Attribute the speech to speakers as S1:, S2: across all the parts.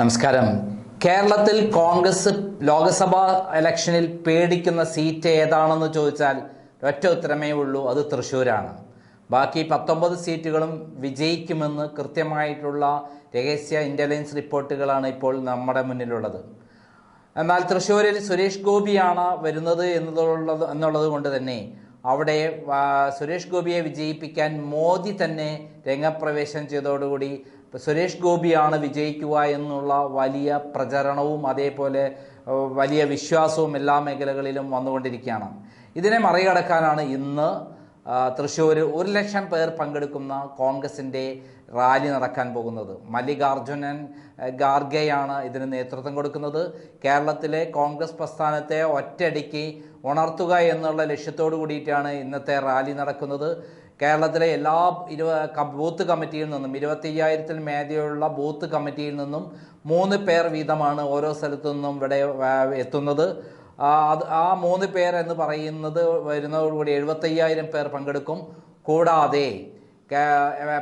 S1: നമസ്കാരം. കേരളത്തിൽ കോൺഗ്രസ് ലോക്സഭാ ഇലക്ഷനിൽ പേടിക്കുന്ന സീറ്റ് ഏതാണെന്ന് ചോദിച്ചാൽ ഒറ്റ ഉത്തരമേ ഉള്ളൂ അത് തൃശ്ശൂരാണ്. ബാക്കി പത്തൊമ്പത് സീറ്റുകളും വിജയിക്കുമെന്ന് കൃത്യമായിട്ടുള്ള രഹസ്യ ഇന്റലിജൻസ് റിപ്പോർട്ടുകളാണ് ഇപ്പോൾ നമ്മുടെ മുന്നിലുള്ളത്. എന്നാൽ തൃശ്ശൂരിൽ സുരേഷ് ഗോപിയാണ് വരുന്നത് എന്നുള്ളത് എന്നുള്ളത് കൊണ്ട് തന്നെ അവിടെ സുരേഷ് ഗോപിയെ വിജയിപ്പിക്കാൻ മോദി തന്നെ രംഗപ്രവേശം ചെയ്തതോടുകൂടി സുരേഷ് ഗോപിയാണ് വിജയിക്കുക എന്നുള്ള വലിയ പ്രചരണവും അതേപോലെ വലിയ വിശ്വാസവും എല്ലാ മേഖലകളിലും വന്നുകൊണ്ടിരിക്കുകയാണ്. ഇതിനെ മറികടക്കാനാണ് ഇന്ന് തൃശ്ശൂർ ഒരു ലക്ഷം പേർ പങ്കെടുക്കുന്ന കോൺഗ്രസിന്റെ റാലി നടക്കാൻ പോകുന്നത്. മല്ലികാർജുനൻ ആ, ഖാർഗെയാണ് ഇതിന് നേതൃത്വം കൊടുക്കുന്നത്. കേരളത്തിലെ കോൺഗ്രസ് പ്രസ്ഥാനത്തെ ഒറ്റയടിക്ക് ഉണർത്തുക എന്നുള്ള ലക്ഷ്യത്തോടു കൂടിയിട്ടാണ് ഇന്നത്തെ റാലി നടക്കുന്നത്. കേരളത്തിലെ എല്ലാ ഇരുപ ബൂത്ത് കമ്മിറ്റിയിൽ നിന്നും ഇരുപത്തി അയ്യായിരത്തിൽ മേധയുള്ള ബൂത്ത് കമ്മിറ്റിയിൽ നിന്നും മൂന്ന് പേർ വീതമാണ് ഓരോ സ്ഥലത്തു നിന്നും ഇവിടെ എത്തുന്നത്. അത് ആ മൂന്ന് പേർ എന്ന് പറയുന്നത് വരുന്നതോടുകൂടി എഴുപത്തയ്യായിരം പേർ പങ്കെടുക്കും. കൂടാതെ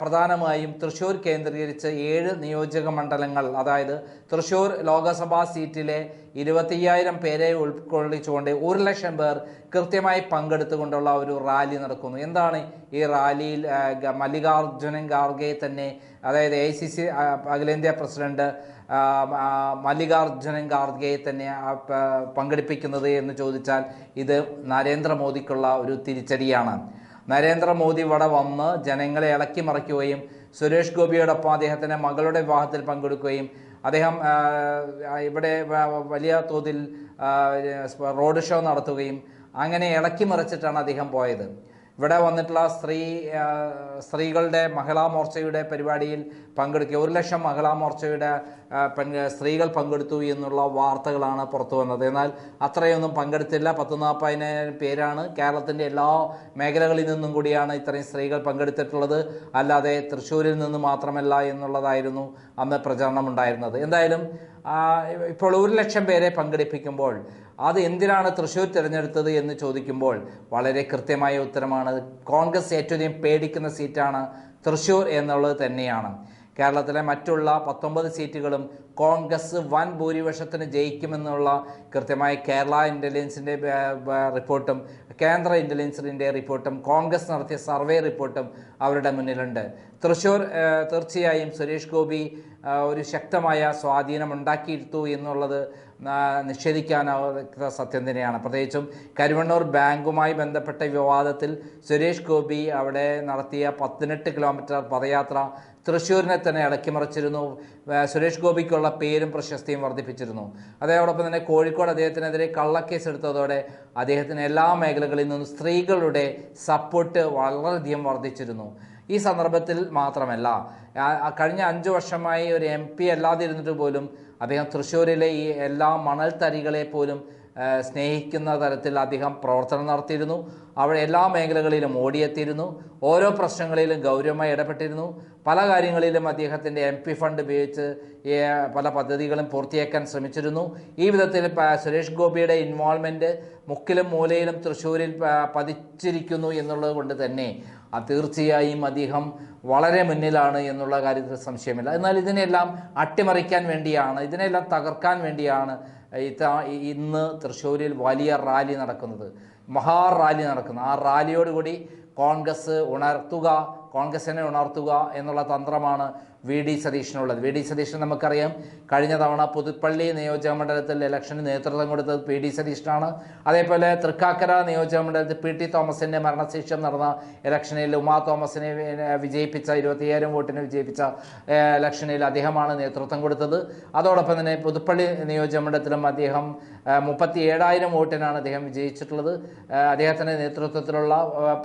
S1: പ്രധാനമായും തൃശ്ശൂർ കേന്ദ്രീകരിച്ച് ഏഴ് നിയോജക മണ്ഡലങ്ങൾ അതായത് തൃശ്ശൂർ ലോക്സഭാ സീറ്റിലെ ഇരുപത്തിയ്യായിരം പേരെ ഉൾക്കൊള്ളിച്ചുകൊണ്ട് ഒരു ലക്ഷം പേർ കൃത്യമായി പങ്കെടുത്തുകൊണ്ടുള്ള ഒരു റാലി നടക്കുന്നു. എന്താണ് ഈ റാലിയിൽ മല്ലികാർജുനൻ ഖാർഗെ തന്നെ അതായത് എ സി സി അഖിലേന്ത്യാ പ്രസിഡന്റ് മല്ലികാർജുനൻ ഖാർഗെയെ തന്നെ പങ്കെടുപ്പിക്കുന്നത് എന്ന് ചോദിച്ചാൽ ഇത് നരേന്ദ്രമോദിക്കുള്ള ഒരു തിരിച്ചടിയാണ്. നരേന്ദ്രമോദി ഇവിടെ വന്ന് ജനങ്ങളെ ഇളക്കി മറിക്കുകയും സുരേഷ് ഗോപിയോടൊപ്പം അദ്ദേഹത്തിന്റെ മകളുടെ വിവാഹത്തിൽ പങ്കെടുക്കുകയും അദ്ദേഹം ഇവിടെ വലിയ തോതിൽ റോഡ് ഷോ നടത്തുകയും അങ്ങനെ ഇളക്കി മറിച്ചിട്ടാണ് അദ്ദേഹം പോയത്. ഇവിടെ വന്നിട്ടുള്ള സ്ത്രീ സ്ത്രീകളുടെ മഹിളാ മോർച്ചയുടെ പരിപാടിയിൽ പങ്കെടുക്കുക. ഒരു ലക്ഷം മഹിളാ മോർച്ചയുടെ സ്ത്രീകൾ പങ്കെടുത്തു എന്നുള്ള വാർത്തകളാണ് പുറത്തു വന്നത്. എന്നാൽ അത്രയൊന്നും പങ്കെടുത്തില്ല. പത്ത് നാൽപ്പതിനായിരം പേരാണ് കേരളത്തിന്റെ എല്ലാ മേഖലകളിൽ നിന്നും കൂടിയാണ് ഇത്രയും സ്ത്രീകൾ പങ്കെടുത്തിട്ടുള്ളത്. അല്ലാതെ തൃശ്ശൂരിൽ നിന്ന് മാത്രമല്ല എന്നുള്ളതായിരുന്നു അന്ന് പ്രചരണം ഉണ്ടായിരുന്നത്. എന്തായാലും ഇപ്പോൾ ഒരു ലക്ഷം പേരെ പങ്കെടുപ്പിക്കുമ്പോൾ അത് എന്തിനാണ് തൃശ്ശൂർ തിരഞ്ഞെടുത്തത് എന്ന് ചോദിക്കുമ്പോൾ വളരെ കൃത്യമായ ഉത്തരമാണ്. കോൺഗ്രസ് ഏറ്റവും പേടിക്കുന്ന സീറ്റാണ് തൃശ്ശൂർ എന്നുള്ളത് തന്നെയാണ്. കേരളത്തിലെ മറ്റുള്ള പത്തൊമ്പത് സീറ്റുകളും കോൺഗ്രസ് വൻ ഭൂരിപക്ഷത്തിന് ജയിക്കുമെന്നുള്ള കൃത്യമായി കേരള ഇന്റലിജൻസിന്റെ റിപ്പോർട്ടും കേന്ദ്ര ഇന്റലിജൻസിന്റെ റിപ്പോർട്ടും കോൺഗ്രസ് നടത്തിയ സർവേ റിപ്പോർട്ടും അവരുടെ മുന്നിലുണ്ട്. തൃശ്ശൂർ തീർച്ചയായും സുരേഷ് ഗോപി ഒരു ശക്തമായ സ്വാധീനം ഉണ്ടാക്കിയിരുത്തു എന്നുള്ളത് നിഷേധിക്കാനാവാത്ത സത്യം തന്നെയാണ്. പ്രത്യേകിച്ചും കരുവണ്ണൂർ ബാങ്കുമായി ബന്ധപ്പെട്ട വിവാദത്തിൽ സുരേഷ് ഗോപി അവിടെ നടത്തിയ പതിനെട്ട് കിലോമീറ്റർ പദയാത്ര തൃശ്ശൂരിനെ തന്നെ അടക്കിമറിച്ചിരുന്നു സുരേഷ് ഗോപിക്കുള്ള പേരും പ്രശസ്തിയും വർദ്ധിപ്പിച്ചിരുന്നു. അതേടൊപ്പം തന്നെ കോഴിക്കോട് അദ്ദേഹത്തിനെതിരെ കള്ളക്കേസ് എടുത്തതോടെ അദ്ദേഹത്തിന് എല്ലാ മേഖലകളിൽ നിന്നും സ്ത്രീകളുടെ സപ്പോർട്ട് വളരെയധികം വർദ്ധിച്ചിരുന്നു. ഈ സന്ദർഭത്തിൽ മാത്രമല്ല കഴിഞ്ഞ അഞ്ച് വർഷമായി ഒരു എം പി അല്ലാതിരുന്നിട്ട് പോലും അദ്ദേഹം തൃശ്ശൂരിലെ ഈ എല്ലാ മണൽത്തരികളെ പോലും സ്നേഹിക്കുന്ന തരത്തിൽ അദ്ദേഹം പ്രവർത്തനം നടത്തിയിരുന്നു. അവിടെ എല്ലാ മേഖലകളിലും ഓടിയെത്തിയിരുന്നു. ഓരോ പ്രശ്നങ്ങളിലും ഗൗരവമായി ഇടപെട്ടിരുന്നു. പല കാര്യങ്ങളിലും അദ്ദേഹത്തിന്റെ എം പി ഫണ്ട് ഉപയോഗിച്ച് പല പദ്ധതികളും പൂർത്തിയാക്കാൻ ശ്രമിച്ചിരുന്നു. ഈ വിധത്തിൽ സുരേഷ് ഗോപിയുടെ ഇൻവോൾവ്മെന്റ് മുക്കിലും മൂലയിലും തൃശ്ശൂരിൽ പതിച്ചിരിക്കുന്നു എന്നുള്ളത് കൊണ്ട് തന്നെ തീർച്ചയായും അദ്ദേഹം വളരെ മുന്നിലാണ് എന്നുള്ള കാര്യത്തിൽ സംശയമില്ല. എന്നാൽ ഇതിനെല്ലാം അട്ടിമറിക്കാൻ വേണ്ടിയാണ് ഇതിനെല്ലാം തകർക്കാൻ വേണ്ടിയാണ് ഇന്ന് തൃശ്ശൂരിൽ വലിയ റാലി നടക്കുന്നത്. മഹാ റാലി നടക്കുന്നത്. ആ റാലിയോടുകൂടി കോൺഗ്രസ് ഉണർത്തുക കോൺഗ്രസിനെ ഉണർത്തുക എന്നുള്ള തന്ത്രമാണ് വി ഡി സതീഷിനുള്ളത്. വി ഡി സതീശൻ നമുക്കറിയാം. കഴിഞ്ഞ തവണ പുതുപ്പള്ളി നിയോജക മണ്ഡലത്തിൽ ഇലക്ഷന് നേതൃത്വം കൊടുത്തത് പി ഡി സതീശനാണ് അതേപോലെ തൃക്കാക്കര നിയോജക മണ്ഡലത്തിൽ പി ടി തോമസിന്റെ മരണശേഷം നടന്ന ഇലക്ഷനിൽ ഉമാ തോമസിനെ വിജയിപ്പിച്ച ഇരുപത്തിയ്യായിരം വോട്ടിന് വിജയിപ്പിച്ച ഇലക്ഷനിൽ അദ്ദേഹമാണ് നേതൃത്വം കൊടുത്തത്. അതോടൊപ്പം തന്നെ പുതുപ്പള്ളി നിയോജക മണ്ഡലത്തിലും അദ്ദേഹം മുപ്പത്തി ഏഴായിരം വോട്ടിനാണ് അദ്ദേഹം വിജയിച്ചിട്ടുള്ളത്. അദ്ദേഹത്തിന്റെ നേതൃത്വത്തിലുള്ള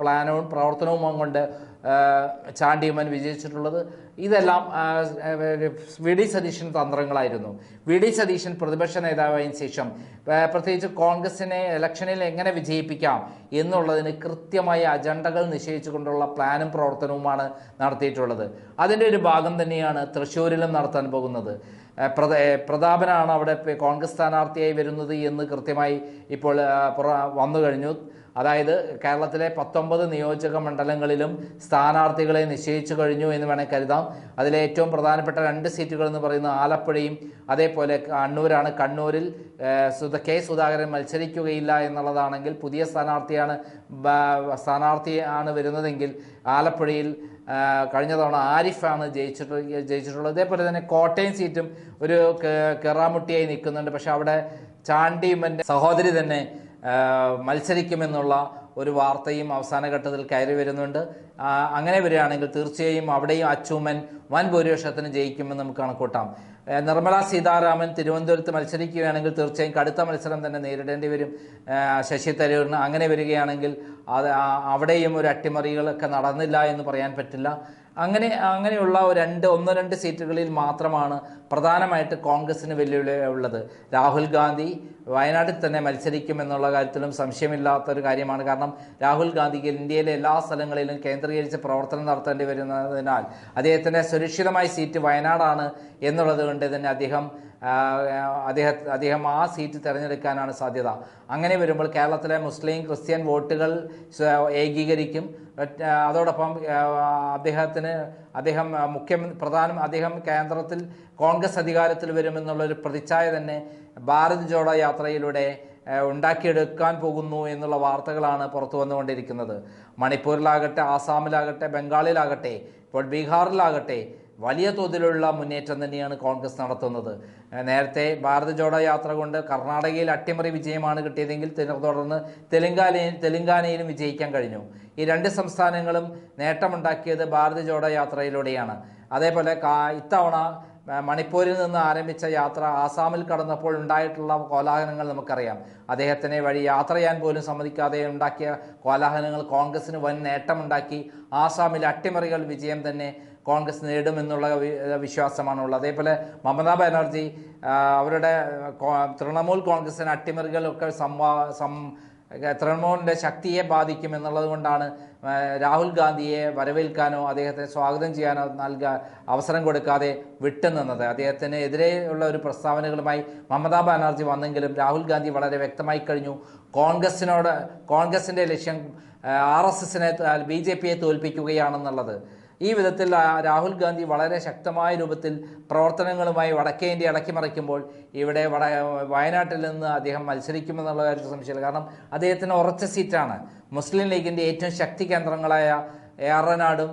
S1: പ്ലാനവും പ്രവർത്തനവും കൊണ്ട് ചാണ്ടിയമ്മൻ വിജയിച്ചിട്ടുള്ളത്. ഇതെല്ലാം വി ഡി സതീശൻ തന്ത്രങ്ങളായിരുന്നു. വി ഡി സതീശൻ പ്രതിപക്ഷ നേതാവായതിനു ശേഷം പ്രത്യേകിച്ച് കോൺഗ്രസിനെ ഇലക്ഷനിൽ എങ്ങനെ വിജയിപ്പിക്കാം എന്നുള്ളതിന് കൃത്യമായ അജണ്ടകൾ നിശ്ചയിച്ചുകൊണ്ടുള്ള പ്ലാനും പ്രവർത്തനവുമാണ് നടത്തിയിട്ടുള്ളത്. അതിന്റെ ഒരു ഭാഗം തന്നെയാണ് തൃശ്ശൂരിലും നടത്താൻ പോകുന്നത്. പ്രതാപനാണ് അവിടെ കോൺഗ്രസ് സ്ഥാനാർത്ഥിയായി വരുന്നത് എന്ന് കൃത്യമായി ഇപ്പോൾ വന്നു കഴിഞ്ഞു അതായത് കേരളത്തിലെ പത്തൊമ്പത് നിയോജക മണ്ഡലങ്ങളിലും സ്ഥാനാർത്ഥികളെ നിശ്ചയിച്ചു കഴിഞ്ഞു എന്ന് വേണേൽ കരുതാം. അതിലെ ഏറ്റവും പ്രധാനപ്പെട്ട രണ്ട് സീറ്റുകൾ എന്ന് പറയുന്നത് ആലപ്പുഴയും അതേപോലെ കണ്ണൂരാണ്. കണ്ണൂരിൽ കെ സുധാകരൻ മത്സരിക്കുകയില്ല എന്നുള്ളതാണെങ്കിൽ പുതിയ സ്ഥാനാർത്ഥിയാണ് സ്ഥാനാർത്ഥിയാണ് വരുന്നതെങ്കിൽ ആലപ്പുഴയിൽ കഴിഞ്ഞ തവണ ആരിഫാണ് ജയിച്ചിട്ട് ജയിച്ചിട്ടുള്ളത്. അതേപോലെ തന്നെ കോട്ടയം സീറ്റും ഒരു കെറാമുട്ടിയായി നിൽക്കുന്നുണ്ട്. പക്ഷെ അവിടെ ചാണ്ടിയുമ്മന്റെ സഹോദരി തന്നെ മത്സരിക്കുമെന്നുള്ള ഒരു വാർത്തയും അവസാന ഘട്ടത്തിൽ കയറി വരുന്നുണ്ട്. അങ്ങനെ വരികയാണെങ്കിൽ തീർച്ചയായും അവിടെയും അച്ചൂമൻ വൻ ഭൂരിപക്ഷത്തിന് ജയിക്കുമെന്ന് നമുക്ക് കണക്കൂട്ടാം. നിർമ്മലാ സീതാരാമൻ തിരുവനന്തപുരത്ത് മത്സരിക്കുകയാണെങ്കിൽ തീർച്ചയായും കടുത്ത മത്സരം തന്നെ നേരിടേണ്ടി വരും. ശശി തരൂരിന് അങ്ങനെ വരികയാണെങ്കിൽ അത് അവിടെയും ഒരു അട്ടിമറികളൊക്കെ നടന്നില്ല എന്ന് പറയാൻ പറ്റില്ല. അങ്ങനെ അങ്ങനെയുള്ള രണ്ട് ഒന്ന് രണ്ട് സീറ്റുകളിൽ മാത്രമാണ് പ്രധാനമായിട്ട് കോൺഗ്രസിന് വെല്ലുവിളി ഉള്ളത്. രാഹുൽ ഗാന്ധി വയനാട്ടിൽ തന്നെ മത്സരിക്കും എന്നുള്ള കാര്യത്തിലും സംശയമില്ലാത്തൊരു കാര്യമാണ്. കാരണം രാഹുൽ ഗാന്ധിക്ക് ഇന്ത്യയിലെ എല്ലാ സ്ഥലങ്ങളിലും കേന്ദ്രീകരിച്ച് പ്രവർത്തനം നടത്തേണ്ടി വരുന്നതിനാൽ അദ്ദേഹത്തിന്റെ സുരക്ഷിതമായ സീറ്റ് വയനാടാണ് എന്നുള്ളത് കൊണ്ട് തന്നെ അദ്ദേഹം അദ്ദേഹം അദ്ദേഹം ആ സീറ്റ് തിരഞ്ഞെടുക്കാനാണ് സാധ്യത. അങ്ങനെ വരുമ്പോൾ കേരളത്തിലെ മുസ്ലിം ക്രിസ്ത്യൻ വോട്ടുകൾ ഏകീകരിക്കും. അതോടൊപ്പം അദ്ദേഹത്തിന് അദ്ദേഹം മുഖ്യ പ്രധാനം അദ്ദേഹം കേന്ദ്രത്തിൽ കോൺഗ്രസ് അധികാരത്തിൽ വരുമെന്നുള്ളൊരു പ്രതിച്ഛായ തന്നെ ഭാരത് ജോഡോ യാത്രയിലൂടെ ഉണ്ടാക്കിയെടുക്കാൻ പോകുന്നു എന്നുള്ള വാർത്തകളാണ് പുറത്തു വന്നുകൊണ്ടിരിക്കുന്നത്. മണിപ്പൂരിലാകട്ടെ ആസാമിലാകട്ടെ ബംഗാളിലാകട്ടെ ഇപ്പോൾ ബീഹാറിലാകട്ടെ വലിയ തോതിലുള്ള മുന്നേറ്റം തന്നെയാണ് കോൺഗ്രസ് നടത്തുന്നത്. നേരത്തെ ഭാരത് ജോഡോ യാത്ര കൊണ്ട് കർണാടകയിൽ അട്ടിമറി വിജയമാണ് കിട്ടിയതെങ്കിൽ തുടർന്ന് തെലങ്കാനയിൽ തെലങ്കാനയിലും വിജയിക്കാൻ കഴിഞ്ഞു. ഈ രണ്ട് സംസ്ഥാനങ്ങളും നേട്ടമുണ്ടാക്കിയത് ഭാരത് ജോഡോ യാത്രയിലൂടെയാണ്. അതേപോലെ ഇത്തവണ മണിപ്പൂരിൽ നിന്ന് ആരംഭിച്ച യാത്ര ആസാമിൽ കടന്നപ്പോൾ ഉണ്ടായിട്ടുള്ള കോലാഹലങ്ങൾ നമുക്കറിയാം. അദ്ദേഹത്തിനെ വഴി യാത്ര ചെയ്യാൻ പോലും സമ്മതിക്കാതെ ഉണ്ടാക്കിയ കോലാഹലങ്ങൾ കോൺഗ്രസിന് വൻ നേട്ടമുണ്ടാക്കി. ആസാമിൽ അട്ടിമറികൾ വിജയം തന്നെ കോൺഗ്രസ് നേടുമെന്നുള്ള വിശ്വാസമാണ് വിശ്വാസമാണുള്ളത്. അതേപോലെ മമതാ ബാനർജി അവരുടെ തൃണമൂൽ കോൺഗ്രസിന് അട്ടിമറികളൊക്കെ സംവാ തൃണമൂലിന്റെ ശക്തിയെ ബാധിക്കും എന്നുള്ളത് കൊണ്ടാണ് രാഹുൽ ഗാന്ധിയെ വരവേൽക്കാനോ അദ്ദേഹത്തെ സ്വാഗതം ചെയ്യാനോ നൽകാൻ അവസരം കൊടുക്കാതെ വിട്ടുനിന്നത് അദ്ദേഹത്തിന് എതിരെയുള്ള ഒരു പ്രസ്താവനകളുമായി മമതാ ബാനർജി വന്നെങ്കിലും രാഹുൽ ഗാന്ധി വളരെ വ്യക്തമായി കഴിഞ്ഞു. കോൺഗ്രസിനോട് കോൺഗ്രസിന്റെ ലക്ഷ്യം ആർ എസ് എസിനെ ബി ജെ പിയെ തോൽപ്പിക്കുകയാണെന്നുള്ളത്. ഈ വിധത്തിൽ രാഹുൽ ഗാന്ധി വളരെ ശക്തമായ രൂപത്തിൽ പ്രവർത്തനങ്ങളുമായി വടക്കേ ഇന്ത്യ അടക്കിമറിക്കുമ്പോൾ ഇവിടെ വട വയനാട്ടിൽ നിന്ന് അദ്ദേഹം മത്സരിക്കുമെന്നുള്ള കാര്യത്തിൽ സംശയമില്ല. കാരണം അദ്ദേഹത്തിന് ഉറച്ച സീറ്റാണ്. മുസ്ലിം ലീഗിന്റെ ഏറ്റവും ശക്തി കേന്ദ്രങ്ങളായ ഏറനാടും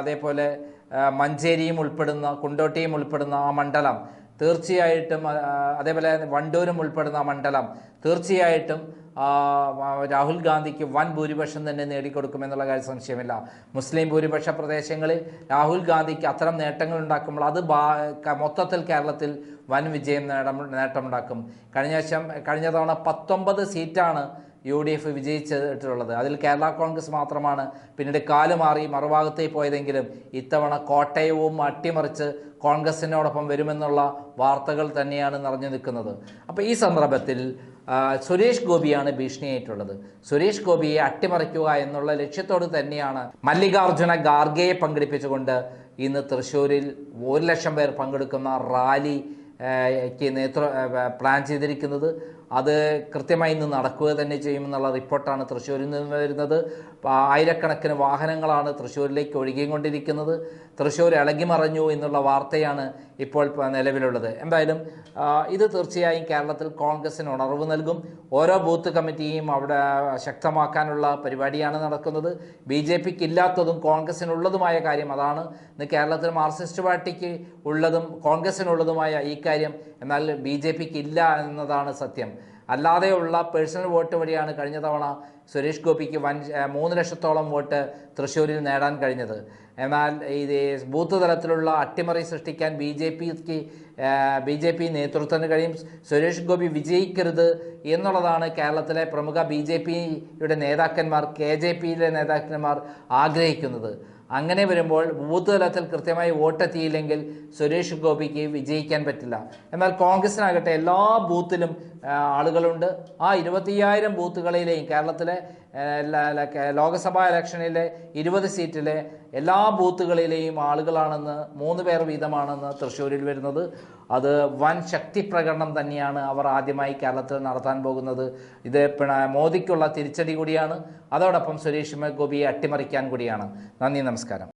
S1: അതേപോലെ മഞ്ചേരിയും ഉൾപ്പെടുന്ന കുണ്ടോട്ടിയും ഉൾപ്പെടുന്ന ആ മണ്ഡലം. തീർച്ചയായിട്ടും അതേപോലെ വണ്ടൂരും ഉൾപ്പെടുന്ന ആ മണ്ഡലം. തീർച്ചയായിട്ടും രാഹുൽ ഗാന്ധിക്ക് വൻ ഭൂരിപക്ഷം തന്നെ നേടിക്കൊടുക്കുമെന്നുള്ള കാര്യം സംശയമില്ല. മുസ്ലിം ഭൂരിപക്ഷ പ്രദേശങ്ങളിൽ രാഹുൽ ഗാന്ധിക്ക് അത്തരം നേട്ടങ്ങൾ ഉണ്ടാക്കുമ്പോൾ അത് മൊത്തത്തിൽ കേരളത്തിൽ വൻ വിജയം നേടം നേട്ടമുണ്ടാക്കും. കഴിഞ്ഞ വർഷം കഴിഞ്ഞ തവണ പത്തൊമ്പത് സീറ്റാണ് യു ഡി എഫ് വിജയിച്ചിട്ടുള്ളത്. അതിൽ കേരള കോൺഗ്രസ് മാത്രമാണ് പിന്നീട് കാലുമാറി മറുഭാഗത്തേക്ക് പോയതെങ്കിലും ഇത്തവണ കോട്ടയവും അട്ടിമറിച്ച് കോൺഗ്രസിനോടൊപ്പം വരുമെന്നുള്ള വാർത്തകൾ തന്നെയാണ് നിറഞ്ഞു നിൽക്കുന്നത്. അപ്പോൾ ഈ സന്ദർഭത്തിൽ സുരേഷ് ഗോപിയാണ് ഭീഷണിയായിട്ടുള്ളത്. സുരേഷ് ഗോപിയെ അട്ടിമറിക്കുക എന്നുള്ള ലക്ഷ്യത്തോട് തന്നെയാണ് മല്ലികാർജുന ഗാർഗയെ പങ്കെടുപ്പിച്ചുകൊണ്ട് ഇന്ന് തൃശ്ശൂരിൽ ഒരു ലക്ഷം പേർ പങ്കെടുക്കുന്ന റാലിക്ക് നേതൃ പ്ലാൻ ചെയ്തിരിക്കുന്നത്. അത് കൃത്യമായി ഇന്ന് നടക്കുക തന്നെ ചെയ്യുമെന്നുള്ള റിപ്പോർട്ടാണ് തൃശ്ശൂരിൽ നിന്ന് വരുന്നത്. ആയിരക്കണക്കിന് വാഹനങ്ങളാണ് തൃശ്ശൂരിലേക്ക് ഒഴുകിക്കൊണ്ടിരിക്കുന്നത് തൃശ്ശൂർ ഇളകിമറഞ്ഞു എന്നുള്ള വാർത്തയാണ് ഇപ്പോൾ നിലവിലുള്ളത്. എന്തായാലും ഇത് തീർച്ചയായും കേരളത്തിൽ കോൺഗ്രസിന് ഉണർവ് നൽകും. ഓരോ ബൂത്ത് കമ്മിറ്റിയും അവിടെ ശക്തമാക്കാനുള്ള പരിപാടിയാണ് നടക്കുന്നത്. ബി ജെ പിക്ക് ഇല്ലാത്തതും കോൺഗ്രസിനുള്ളതുമായ കാര്യം അതാണ്. ഇന്ന് കേരളത്തിൽ മാർക്സിസ്റ്റ് പാർട്ടിക്ക് ഉള്ളതും കോൺഗ്രസിനുള്ളതുമായ ഈ കാര്യം എന്നാൽ ബി ജെ പിക്ക് ഇല്ല എന്നതാണ് സത്യം. അല്ലാതെയുള്ള പേഴ്സണൽ വോട്ട് വഴിയാണ് കഴിഞ്ഞ തവണ സുരേഷ് ഗോപിക്ക് വൻ മൂന്ന് ലക്ഷത്തോളം വോട്ട് തൃശ്ശൂരിൽ നേടാൻ കഴിഞ്ഞത്. എന്നാൽ ഇത് ബൂത്ത് തലത്തിലുള്ള അട്ടിമറി സൃഷ്ടിക്കാൻ ബി ജെ പിക്ക് ബി ജെ പി നേതൃത്വത്തിന് കഴിയും. സുരേഷ് ഗോപി വിജയിക്കരുത് എന്നുള്ളതാണ് കേരളത്തിലെ പ്രമുഖ ബി ജെ പിയുടെ നേതാക്കന്മാർ കെ ജെ പിയിലെ നേതാക്കന്മാർ ആഗ്രഹിക്കുന്നത്. അങ്ങനെ വരുമ്പോൾ ബൂത്ത് തലത്തിൽ കൃത്യമായി വോട്ടെത്തിയില്ലെങ്കിൽ സുരേഷ് ഗോപിക്ക് വിജയിക്കാൻ പറ്റില്ല. എന്നാൽ കോൺഗ്രസിനാകട്ടെ എല്ലാ ബൂത്തിലും ആളുകളുണ്ട്. ആ ഇരുപത്തിയ്യായിരം ബൂത്തുകളിലെയും കേരളത്തിലെ ലോക്സഭാ ഇലക്ഷനിലെ ഇരുപത് സീറ്റിലെ എല്ലാ ബൂത്തുകളിലെയും ആളുകളാണെന്ന് മൂന്ന് പേർ വീതമാണെന്ന് തൃശ്ശൂരിൽ വരുന്നത്. അത് വൻ ശക്തി പ്രകടനം തന്നെയാണ് അവർ ആദ്യമായി കേരളത്തിൽ നടത്താൻ പോകുന്നത്. ഇത് മോദിക്കുള്ള തിരിച്ചടി കൂടിയാണ്. അതോടൊപ്പം സുരേഷ് ഗോപിയെ അട്ടിമറിക്കാൻ കൂടിയാണ്. നന്ദി നമസ്കാരം.